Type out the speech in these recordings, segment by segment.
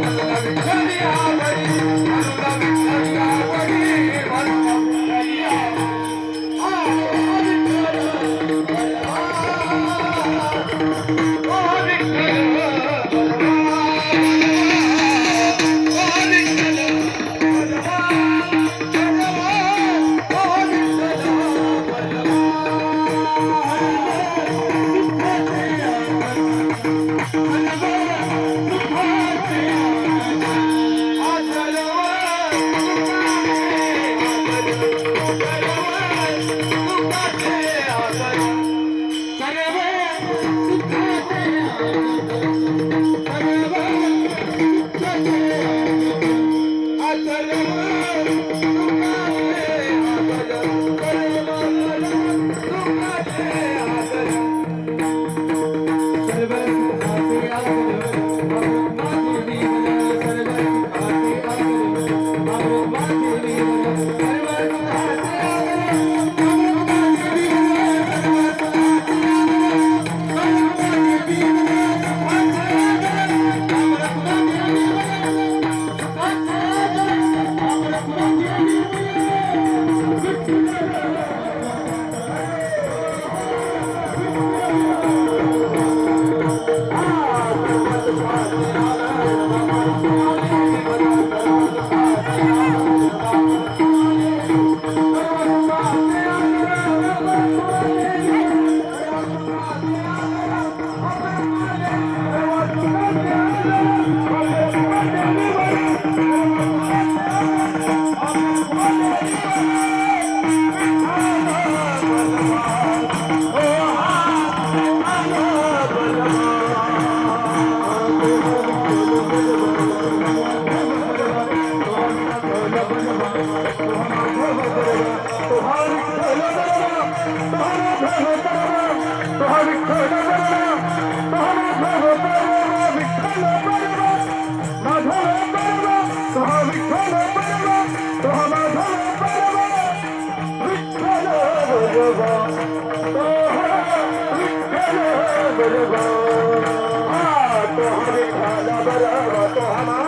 Thank you. Thank you. बलवा तो हमें खाना बलवा तो हमारा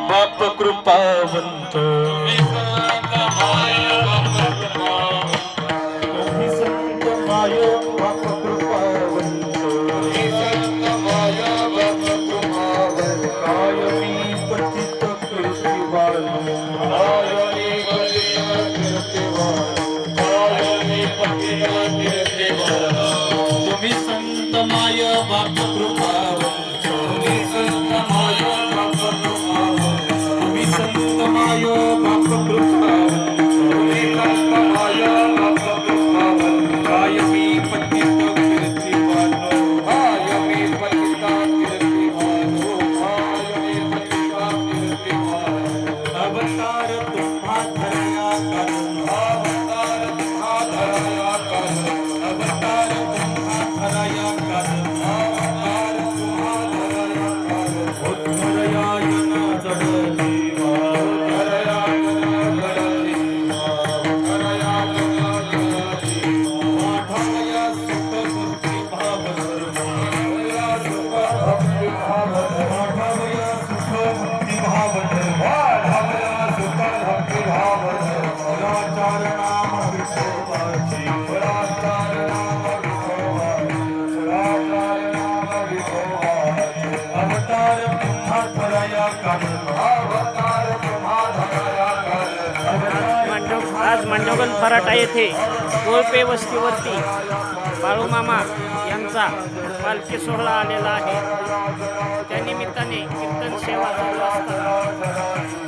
बाप कृपावंत मांडवगण फराटा येथे कोळपे वस्तीवरती बाळूमामा यांचा पालखी सोहळा आलेला आहे. त्यानिमित्ताने कीर्तन सेवा चालू असताना